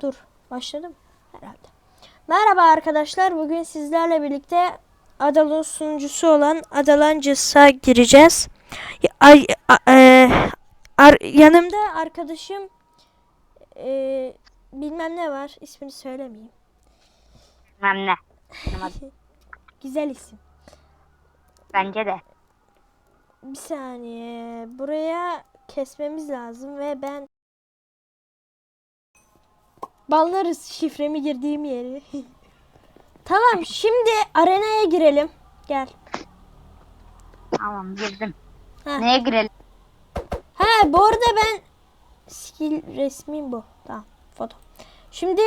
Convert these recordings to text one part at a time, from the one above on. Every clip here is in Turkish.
Dur. Başladım herhalde. Merhaba arkadaşlar. Bugün sizlerle birlikte Adal'ın sunucusu olan Adalancıs'a gireceğiz. Ay, a- e, ar- yanımda arkadaşım e, bilmem ne var. İsmini söylemeyeyim. Bilmem ne. Güzel isim. Bence de. Bir saniye. Buraya kesmemiz lazım ve ben banlarız şifremi girdiğim yeri. tamam şimdi arenaya girelim. Gel. Tamam girdim. Ha. Neye girelim? Ha bu arada ben skill resmim bu. Tamam foto. Şimdi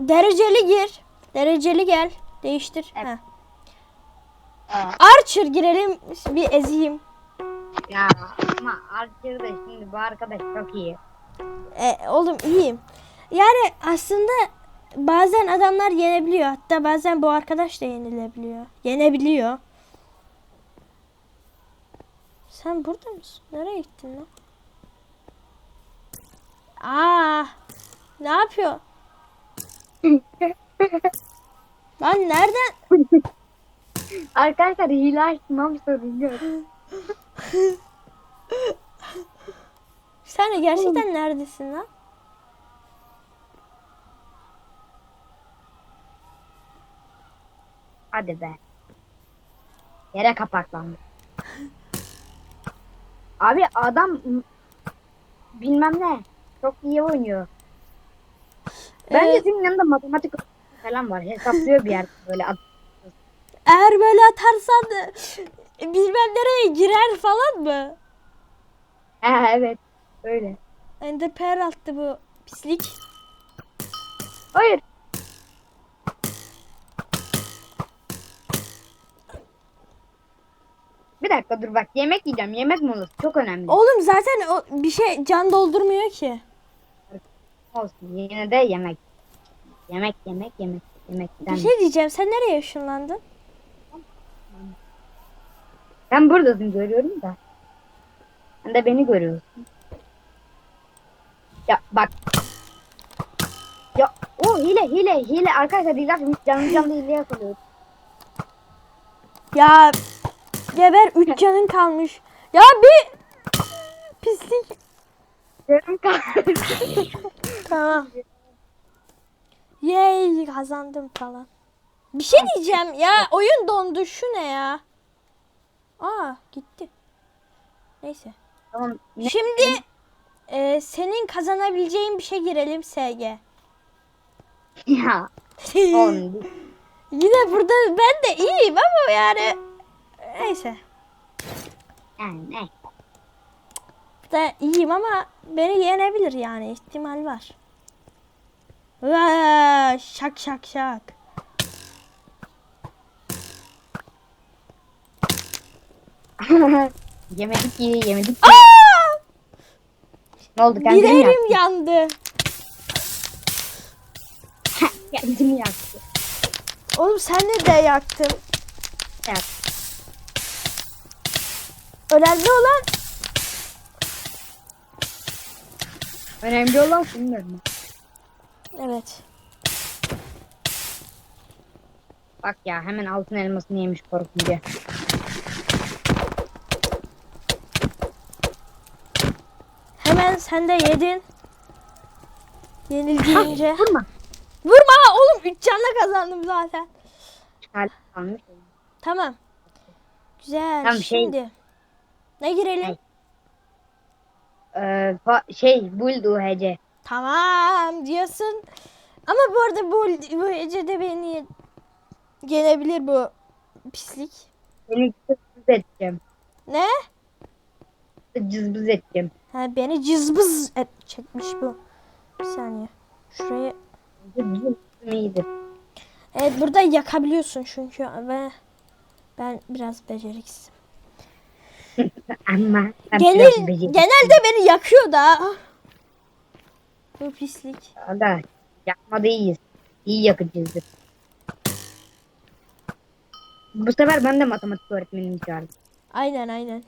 dereceli gir. Dereceli gel. Değiştir. Evet. Ha. Ee, Archer girelim bir ezeyim. ya ama Archer'da şimdi bu arkadaş çok iyi. E, oğlum iyiyim. Yani aslında bazen adamlar yenebiliyor. Hatta bazen bu arkadaş da yenilebiliyor. Yenebiliyor. Sen burada mısın? Nereye gittin lan? Aa, ne yapıyor? lan nereden? Arkadaşlar hile açtım ama sorun yok. Sen de gerçekten neredesin lan? Hadi be. Yere kapaklandı. Abi adam bilmem ne çok iyi oynuyor. Bence Ee, senin yanında matematik falan var. Hesaplıyor bir yer böyle. Eğer böyle atarsan bilmem nereye girer falan mı? Evet. Öyle. Ender Pearl attı bu pislik. Hayır. Bir dakika dur bak yemek yiyeceğim. Yemek molası çok önemli. Oğlum zaten o bir şey can doldurmuyor ki. Olsun. Yine de yemek. Yemek yemek yemek. Yemekten. Bir şey diyeceğim. Sen nereye ışınlandın? Sen buradasın görüyorum da. Sen de beni görüyorsun. Ya bak. Ya o hile hile hile arkadaşlar hile yapmış. Canlı canlı hile yapılıyor. Ya geber 3 canın kalmış. Ya bir pislik. Yarım kaldı. Tamam. Yay kazandım falan. Bir şey diyeceğim ya oyun dondu şu ne ya? Aa gitti. Neyse. tamam. Ne? Şimdi e, senin kazanabileceğin bir şey girelim SG. Ya. Yine burada ben de iyiyim ama yani neyse. Yani ne? Da iyiyim ama beni yenebilir yani ihtimal var. Vaa, şak şak şak. yemedik ki yemedik ki. Aa! Ne oldu kendini mi Bileğim yaktı? yandı. Kendini yaktı. Oğlum sen de de yaktın. Yak. Önemli olan Önemli olan bilmiyorum. evet. Bak ya hemen altın elmasını yemiş korkunca. Hemen sen de yedin. Yenildiğince. Vurma. Vurma oğlum 3 canla kazandım zaten. Çıkar kalmış. Tamam. Güzel. Tamam, şey- Şimdi ne girelim? Ee, şey build UHC. Tamam diyorsun. Ama bu arada bu, bu gecede beni ye- yenebilir bu pislik. Seni cızbız edeceğim. Ne? Cızbız edeceğim. Ha, beni cızbız et çekmiş bu. Bir saniye. Şurayı. Cızbız iyidir. Evet burada yakabiliyorsun çünkü ve ben biraz beceriksizim. Ama Genel, genelde beni yakıyor da. Bu pislik. Aga yakmada iyiyiz. İyi yakıcıyızdır. Bu sefer ben de matematik öğretmenimi çağırdım. Aynen aynen.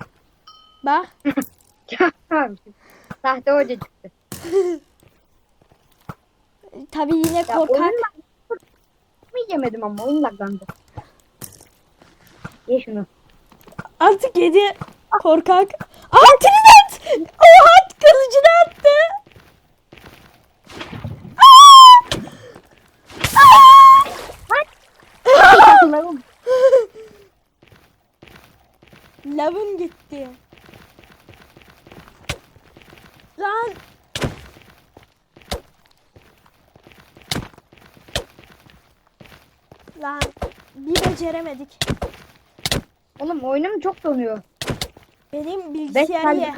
Bak. Çağırmışım. Sahte hoca çıktı. tabii yine Ya korkak. mi yemedim ama oyun laglandı. Ye şunu. Artık yedi korkak. Aa trident! Oha kılıcını attı. Allah'ım. Lavın gitti. Lan. Lan bir beceremedik. Oğlum oyunum çok donuyor. Benim bilgisayar ye.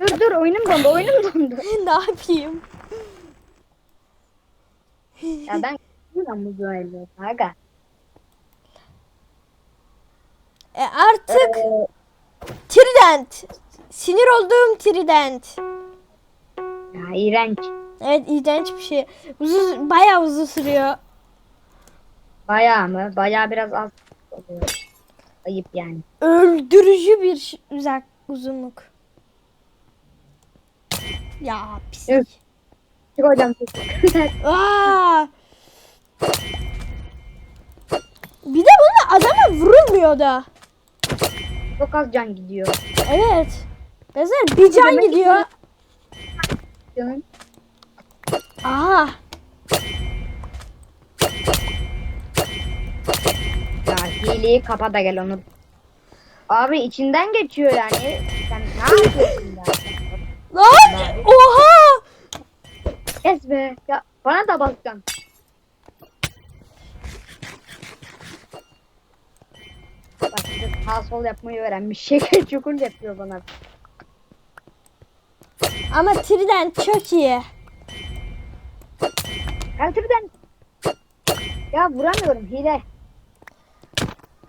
Dur dur oyunum dondu oyunum dondu. ne yapayım? ya ben ben bu böyle. Aga. E artık Ee, Trident. Sinir olduğum Trident. ya iğrenç. Evet iğrenç bir şey. Uzun, bayağı uzun sürüyor. Bayağı mı? Bayağı biraz az oluyor. Ayıp yani. Öldürücü bir uzak uzunluk. Ya pislik. Çık hocam. Aa! Bir de bunun adama vurulmuyor da. Çok az can gidiyor. Evet. Mesela bir can gidiyor. Canım. Aa. Ya hileyi kapa da gel onu. Abi içinden geçiyor yani. Sen ne yapıyorsun ya? Lan! Oha! Kes be. Ya bana da basacaksın. Bak sağ sol yapmayı öğrenmiş. Şeker çukur yapıyor bana. Ama Trident çok iyi. Eltirden. Ya vuramıyorum hile.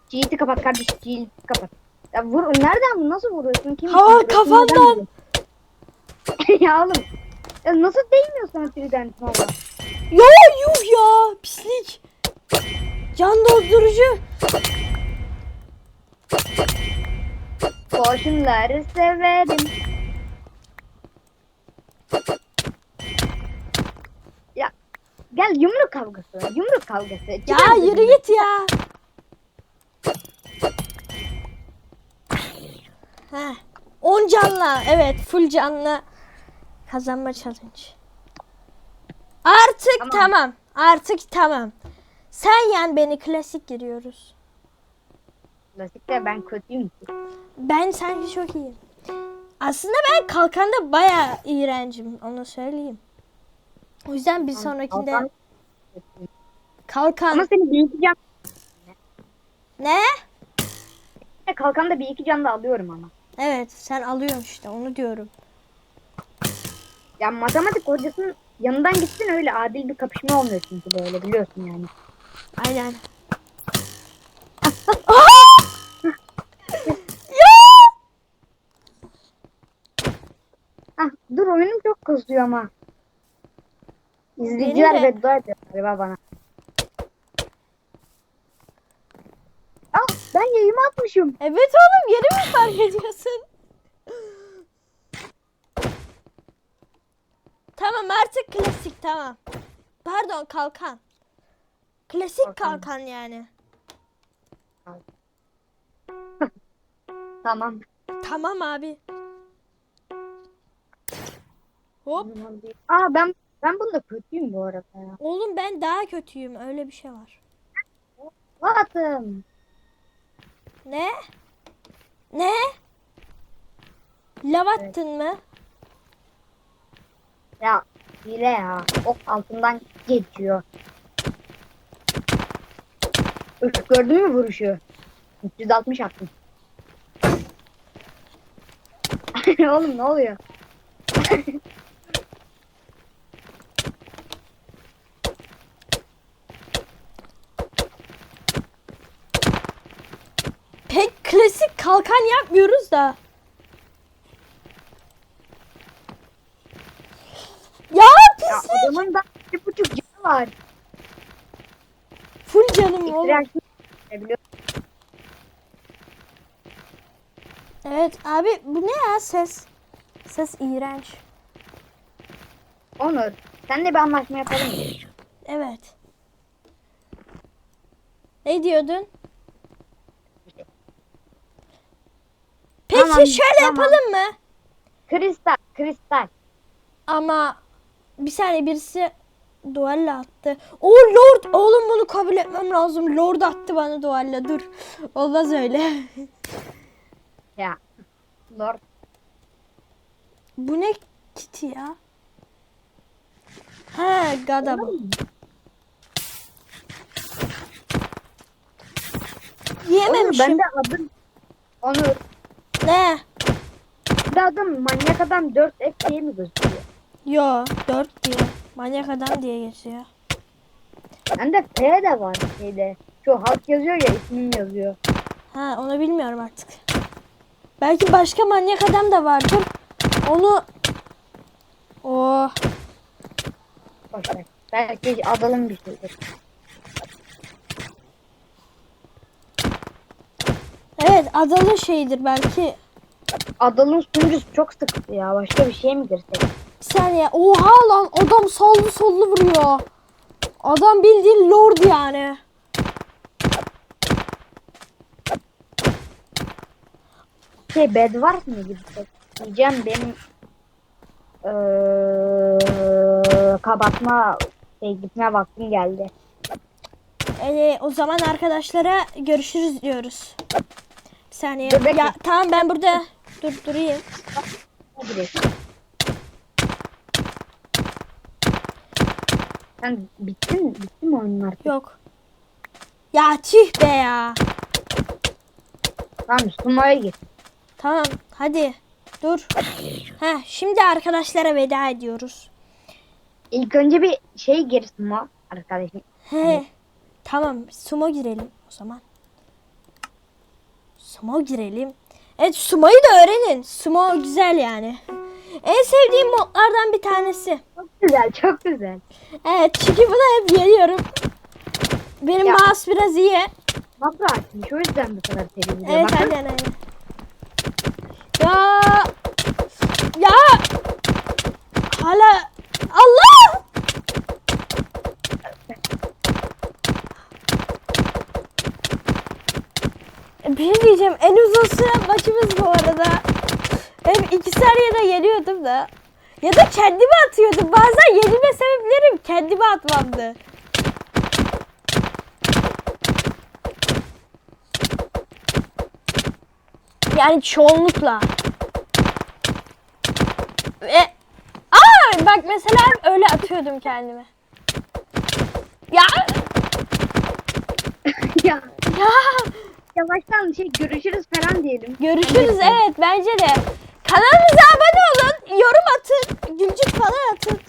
Cheat'i kapat kardeş. Cheat'i kapat. Ya vur. Nereden bu? Nasıl vuruyorsun? Kim Ha, kafandan. Ya oğlum. Ya nasıl değmiyor sana Trident valla? Ya yuh ya pislik. Can doldurucu. Boşunları severim. Ya gel yumruk kavgası. Yumruk kavgası. Ya Çıkar yürü dedim. git ya. Canla. Evet full canla kazanma challenge. Artık Tamam. tamam. Artık tamam. Sen yen beni klasik giriyoruz. Klasikte ben kötüyüm. Ben sanki çok iyiyim. Aslında ben kalkanda bayağı iğrencim. Onu söyleyeyim. O yüzden bir sonrakinde Kalkan- kalkan. Ama seni bir iki can Ne? kalkan da bir iki can da alıyorum ama. Evet sen alıyorsun işte onu diyorum. Ya matematik hocasının yanından gitsin öyle adil bir kapışma olmuyor çünkü böyle biliyorsun yani. Aynen. Ah dur oyunum çok kızıyor ama. İzleyiciler beddua ediyor galiba bana. Ah ben atmışım. Evet oğlum yeni mi fark ediyorsun? tamam artık klasik tamam. Pardon kalkan. Klasik Kalkan. kalkan yani. Tamam. Tamam abi. Hop. Aa ben ben bunda kötüyüm bu arada ya. Oğlum ben daha kötüyüm. Öyle bir şey var. Vatım. Ne? Ne? Lav attın mı? Ya hile ya. Ok altından geçiyor. Üf, gördün mü vuruşu? 360 attım. Oğlum ne oluyor? Pek klasik kalkan yapmıyoruz da. Ya Ya pislik. adamın da bir buçuk canı var. Full canım oğlum. Biliyor. Evet abi bu ne ya ses? Ses iğrenç. Onur. Seninle bir anlaşma yapalım? Evet. Ne diyordun? Tamam, şöyle tamam. yapalım mı? Kristal, kristal. Ama bir saniye birisi dualle attı. O Lord oğlum bunu kabul etmem lazım. Lord attı bana dualle dur. Olmaz öyle. Ya. Lord. Bu ne kiti ya? He gada bu. Onur Yememişim. ben de adım Onur. Ne? Bir de adım manyak adam 4F diye mi gözüküyor? Yo 4 diye. Manyak adam diye geçiyor. Bende F de var şeyde. Şu halk yazıyor ya ismim yazıyor. Ha onu bilmiyorum artık. Belki başka manyak adam da vardır. Onu Oh. Boşver. Belki adalım bir şeydir. Evet adalı şeydir belki. Adalın sunucusu çok sıkıntı ya. Başka bir şey mi girsek? Bir saniye. Oha lan adam sollu sollu vuruyor. Adam bildiğin lord yani. Şey bed var mı girsek? Diyeceğim benim eee kapatma şey gitme vaktim geldi. Ee, o zaman arkadaşlara görüşürüz diyoruz. Saniye. Dur, bekle. Ya tamam ben burada dur durayım. Sen bittin mi? Bitti mi oyunun artık? Yok. Ya tüh be ya. Tamam Sumo'ya gir. Tamam hadi dur. Heh, şimdi arkadaşlara veda ediyoruz. İlk önce bir şey gir Sumo arkadaşım. He. Tamam sumo girelim o zaman. Sumo girelim. Evet sumo'yu da öğrenin. Sumo güzel yani. En sevdiğim modlardan bir tanesi. Çok güzel çok güzel. Evet çünkü bunu hep yeniyorum. Benim Ya. mouse biraz iyi. Makro açmış o yüzden bu kadar seviyorum. Evet aynen aynen. Ya hala Allah bir şey diyeceğim en süre maçımız bu arada. Hep iki saniyede yeniyordum da. Ya da kendimi atıyordum. Bazen yenilme sebeplerim kendimi atmamdı. Yani çoğunlukla. Ve Aa bak mesela öyle atıyordum kendimi. Ya ya ya yavaştan şey görüşürüz falan diyelim. görüşürüz evet bence de. Kanalımıza abone olun, yorum atın, gülcük falan atın.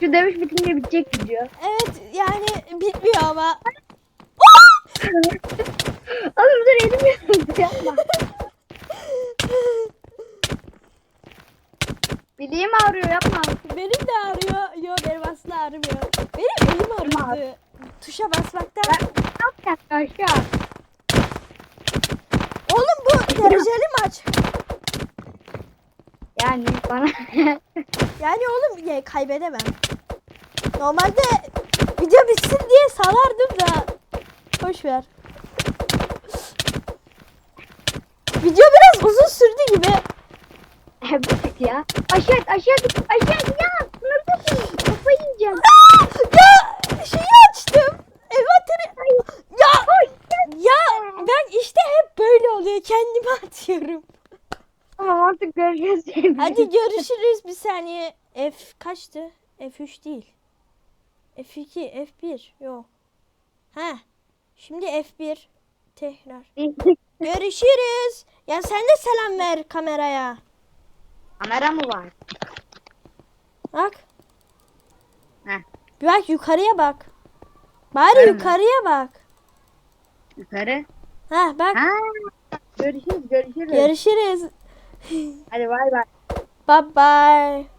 Şu dövüş bitince bitecek video. Evet yani bitmiyor ama. Oğlum dur elim yandı yapma. Bileğim ağrıyor yapma. Benim de ağrıyor. Yok benim aslında ağrımıyor. Benim elim ağrıyordu. Tuşa basmaktan. Ben ne yapacağım aşağı? Dereceli maç. Yani bana Yani oğlum ya, kaybedemem. Normalde video bitsin diye salardım da. Boş ver. Video biraz uzun sürdü gibi. evet ya. Aşağı aşağı aşağı ya. Sınırdasın. Kafayı yiyeceğim. Ya şeyi açtım. Envanteri. Ya ya ben işte hep böyle oluyor. Kendime atıyorum. Tamam artık göreceğiz. Hadi görüşürüz bir saniye. F kaçtı? F3 değil. F2, F1 yok. Ha. Şimdi F1 tekrar. Görüşürüz. Ya sen de selam ver kameraya. Kamera mı var? Bak. Heh. Bir bak yukarıya bak. Bari Yukarı mı? yukarıya bak. Yukarı. Ha bak. Ha. Görüşürüz görüşürüz. Görüşürüz. Hadi bay bay. Bye bye.